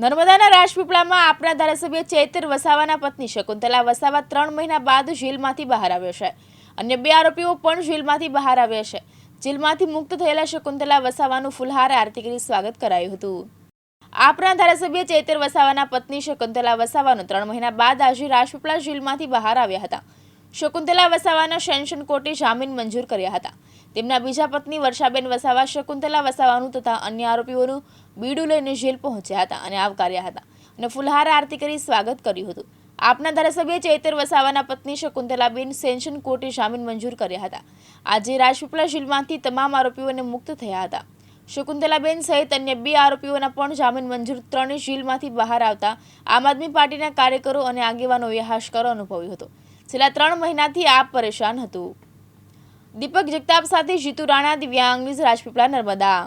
નર્મદાના રાજપીપળામાં આપણા ધારાસભ્ય ચૈતર વસાવાના પત્ની શકુંતલા વસાવા ત્રણ મહિના બાદ જેલમાંથી બહાર આવ્યો છે. અન્ય બે આરોપીઓ પણ જેલમાંથી બહાર આવ્યા છે. જેલમાંથી મુક્ત થયેલા શકુંતલા વસાવાનું ફુલહાર આરતી સ્વાગત કરાયું હતું. આપણા ધારાસભ્ય ચૈતર વસાવાના પત્ની શકુંતલા વસાવાનું ત્રણ મહિના બાદ આજે રાજપીપળા જેલમાંથી બહાર આવ્યા હતા. શકુંતલા વસાવાના સેન્શન કોર્ટે જામીન મંજૂર કર્યા હતા. તેમના બીજા પત્ની વર્ષાબેન વસાવા શકુંતલા વસાવાનું તથા અન્ય આરોપીઓનું બીડું લઈને જેલ પહોંચ્યા હતા અને આવકાર્યા હતા અને ફુલહાર આરતી કરી સ્વાગત કર્યું હતું. આપના ધારાસભ્ય ચૈતર વસાવાના પત્ની શકુંતલાબેન સેન્શન કોર્ટે જામીન મંજૂર કર્યા હતા. આજે રાજપીપળા જેલમાંથી તમામ આરોપીઓને મુક્ત થયા હતા. શકુંતલાબેન સહિત અન્ય બે આરોપીઓના પણ જામીન મંજૂર ત્રણેય જેલમાંથી બહાર આવતા આમ આદમી પાર્ટીના કાર્યકરો અને આગેવાનોએ હાશકારો અનુભવ્યો હતો. છેલ્લા ત્રણ મહિનાથી આ પરેશાન હતું. દીપક જગતાપ સાથે જીતુ રાણા દિવ્યાંગ ન્યૂઝ રાજપીપળા નર્મદા.